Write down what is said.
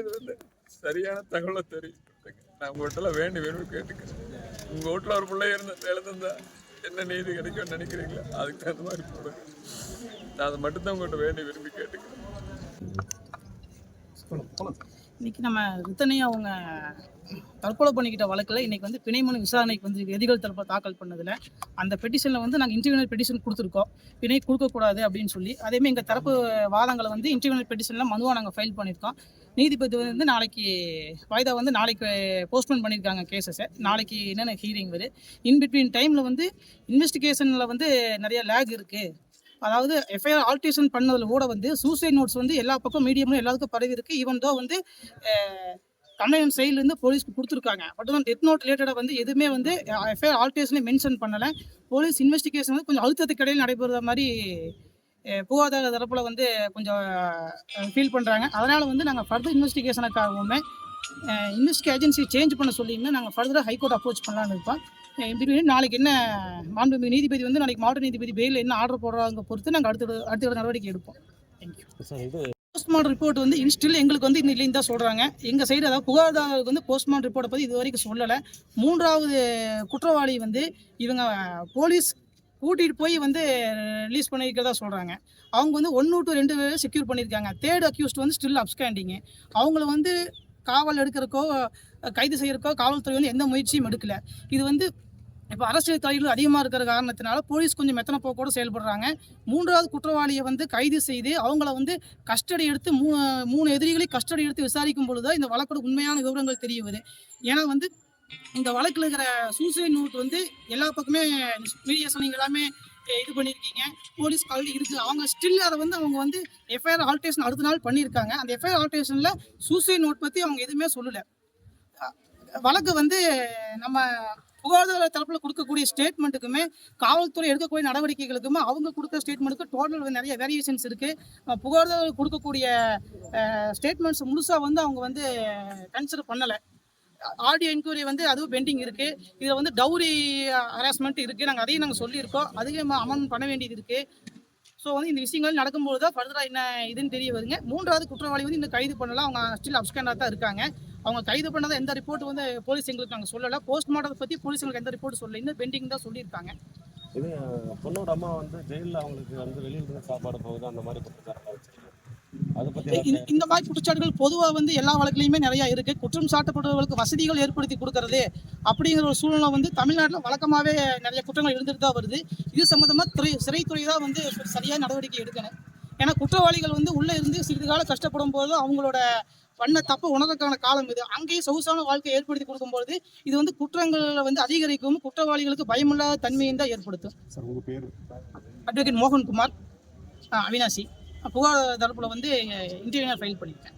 இது வந்து சரியான தகவலை தெரிவிக்கிறேன் நான் உங்கள்கிட்ட வேண்டி விரும்பி கேட்டுக்கிறேன். உங்க வீட்டில் ஒரு பிள்ளை இருந்த எழுந்திருந்தா என்ன நீதி கிடைக்கும்னு நினைக்கிறீங்களா? அதுக்கு தகுந்த மாதிரி போடுங்க நான் அதை மட்டும்தான் உங்கள்கிட்ட வேண்டி விரும்பி கேட்டுக்கிறேன். இன்னைக்கு நம்ம ரித்தனை அவங்க தற்கொலை பண்ணிக்கிட்ட வழக்கில் இன்னைக்கு வந்து பிணைமனு விசாரணைக்கு வந்து எதிர்கள் தரப்பில் தாக்கல் பண்ணதில் அந்த பெட்டிஷனில் வந்து நாங்கள் இன்டர்வியூனர் பெட்டிஷன் கொடுத்துருக்கோம். பிணை கொடுக்கக்கூடாது அப்படின்னு சொல்லி. அதேமாதிரி எங்கள் தரப்பு வாதங்களை வந்து இன்டர்வியூனர் பெட்டிஷனில் மனுவாக நாங்கள் ஃபைல் பண்ணியிருக்கோம் நீதிபதி வந்து நாளைக்கு வாய்தா வந்து நாளைக்கு போஸ்ட்போன் பண்ணியிருக்காங்க கேசஸை நாளைக்கு என்னென்ன ஹீரிங் வருது? இன் பிட்வீன் டைமில் வந்து இன்வெஸ்டிகேஷனில் வந்து நிறைய லேக் இருக்குது அதாவது எஃப்ஐஆர் ஆல்ட்ரேஷன் பண்ணதில் கூட வந்து சூசைட் நோட்ஸ் வந்து எல்லா பக்கம் மீடியமும் எல்லாத்துக்கும் பரவி இருக்குது ஈவன் தோ வந்து கம்ப்ளைண்ட் சைட்லேருந்து போலீஸ்க்கு கொடுத்துருக்காங்க. பட் வந்து டெத் நோட் ரிலேட்டடாக வந்து எதுவுமே வந்து எஃப்ஐஆர் ஆல்டேஷனே மென்ஷன் பண்ணலை. போலீஸ் இன்வெஸ்டிகேஷன் வந்து கொஞ்சம் அழுத்தத்துக்கு இடையில் நடைபெறுற மாதிரி புகாதார தரப்பில் வந்து கொஞ்சம் ஃபீல் பண்ணுறாங்க அதனால் வந்து நாங்கள் ஃபர்தர் இன்வெஸ்டிகேஷனுக்காகவுமே இன்வெஸ்டிகே ஏஜென்சி சேஞ்ச் பண்ண சொல்லிங்கன்னா நாங்கள் ஃபர்தராக ஹைகோர்ட் அப்ரோச் பண்ணலான்னு இருக்கோம். பிட்வீன் நாளைக்கு என்ன மாண்புமிகு நீதிபதி வந்து நாளைக்கு மாவட்ட நீதிபதி பெயில் என்ன ஆர்டர் போடுறாங்க பொறுத்து நாங்கள் அடுத்த அடுத்த நடவடிக்கை எடுப்போம். தேங்க்யூ சார் இது போஸ்ட்மார்ட்டம் ரிப்போர்ட் வந்து இன்ஸ்டில் எங்களுக்கு வந்து இன்னும் இல்லைன்னு தான் சொல்கிறாங்க எங்கள் சைடு அதாவது புகார்தாரருக்கு வந்து போஸ்ட்மார்ட்டம் ரிப்போர்ட்டை பற்றி இது வரைக்கும் சொல்லலை. மூன்றாவது குற்றவாளி வந்து இவங்க போலீஸ் கூட்டிகிட்டு போய் வந்து ரிலீஸ் பண்ணியிருக்கிறதா சொல்கிறாங்க அவங்க வந்து ஒன்று டு ரெண்டு பேர் செக்யூர் பண்ணியிருக்காங்க தேர்ட் அக்யூஸ்ட் வந்து ஸ்டில் அப்ஸ்கேண்டிங்கு அவங்கள வந்து காவல் எடுக்கிறக்கோ கைது செய்கிறக்கோ காவல்துறை வந்து எந்த முயற்சியும் எடுக்கலை. இது வந்து இப்போ அரசியல் தலைவர்கள் அதிகமாக இருக்கிற காரணத்தினால போலீஸ் கொஞ்சம் மெத்தனை போக்கோடு செயல்படுறாங்க. மூன்றாவது குற்றவாளியை வந்து கைது செய்து அவங்கள வந்து கஸ்டடி எடுத்து மூ மூணு எதிரிகளை கஸ்டடி எடுத்து விசாரிக்கும் பொழுது இந்த வழக்கோட உண்மையான விவரங்கள் தெரிய வருது. ஏன்னா வந்து இந்த வழக்கில் இருக்கிற சூசைட் நோட் வந்து எல்லா பக்கமே மீடியா நீங்கள் எல்லாமே இது பண்ணியிருக்கீங்க. போலீஸ் ஆல்ரெடி இருக்குது அவங்க ஸ்டில் அதை வந்து அவங்க வந்து எஃப்ஐஆர் ஆல்டேஷன் அடுத்த நாள் பண்ணியிருக்காங்க. அந்த எஃப்ஐஆர் ஆல்டேஷனில் சூசைட் நோட் பற்றி அவங்க எதுவுமே சொல்லலை. வழக்கு வந்து நம்ம சுகாதார தரப்புல கொடுக்கக்கூடிய ஸ்டேட்மெண்ட்டுக்குமே காவல்துறை எடுக்கக்கூடிய நடவடிக்கைகளுக்குமே அவங்க கொடுத்த ஸ்டேட்மெண்ட்டுக்கு டோட்டல் நிறைய வேரியேஷன்ஸ் இருக்குது புகார்தார கொடுக்கக்கூடிய ஸ்டேட்மெண்ட்ஸ் முழுசாக வந்து அவங்க வந்து கன்சிடர் பண்ணலை. ஆடியோ என்கொயரி வந்து அதுவும் பெண்டிங் இருக்குது இதில் வந்து டவுரி ஹராஸ்மெண்ட் இருக்குது நாங்கள் அதையும் நாங்கள் சொல்லியிருக்கோம். அதையும் அமௌண்ட் பண்ண வேண்டியது இருக்குது ஸோ வந்து இந்த விஷயங்கள் நடக்கும்போது தான் ஃபர்தராக என்ன இதுன்னு தெரிய வருங்க. மூன்றாவது குற்றவாளி வந்து இன்னும் கைது பண்ணலாம் அவங்க ஸ்டில் அப்ஸ்கேண்டாக தான் இருக்காங்க. அவங்க கைது பண்ணாத எந்த ரிப்போர்ட் வந்து போலீஸ் எங்களுக்கு நாங்கள் சொல்லலை. போஸ்ட்மார்ட்டத்தை பற்றி போலீஸ் எங்களுக்கு எந்த ரிப்போர்ட் சொல்லலை. இன்னும் பெண்டிங் தான் சொல்லியிருக்காங்க. இது பொண்ணோட அம்மா வந்து ஜெயிலில் அவங்களுக்கு வந்து வெளியில இருந்து சாப்பாடு போகுது அந்த மாதிரி இந்த- மாதிரி குற்றச்சாட்டுகள் பொதுவாக வந்து எல்லா வழக்குலையுமே நிறைய இருக்கு. குற்றம் சாட்டப்பட்டவர்களுக்கு வசதிகள் ஏற்படுத்தி கொடுக்கறது அப்படிங்கிற ஒரு சூழ்நிலை வந்து தமிழ்நாட்டில் வழக்கமாகவே நிறைய குற்றங்கள் இருந்துட்டு தான் வருது. இது சம்மந்தமாக துறை சிறைத்துறை தான் வந்து சரியாக நடவடிக்கை எடுக்கணும் ஏன்னா குற்றவாளிகள் வந்து உள்ளே இருந்து சிறிது காலம் கஷ்டப்படும் போது அவங்களோட பண்ண தப்பு உணர்றதுக்கான காலம் இது. அங்கேயே சொகுசான வாழ்க்கை ஏற்படுத்தி கொடுக்கும்போது இது வந்து குற்றங்களை வந்து அதிகரிக்கும். குற்றவாளிகளுக்கு பயமில்லாத தன்மையும் தான் ஏற்படுத்தும். அட்வொகேட் மோகன்குமார் அவினாசி. புகார் தரப்புல வந்து இன்டர்வியூனர் ஃபைல் பண்ணியிருக்கேன்.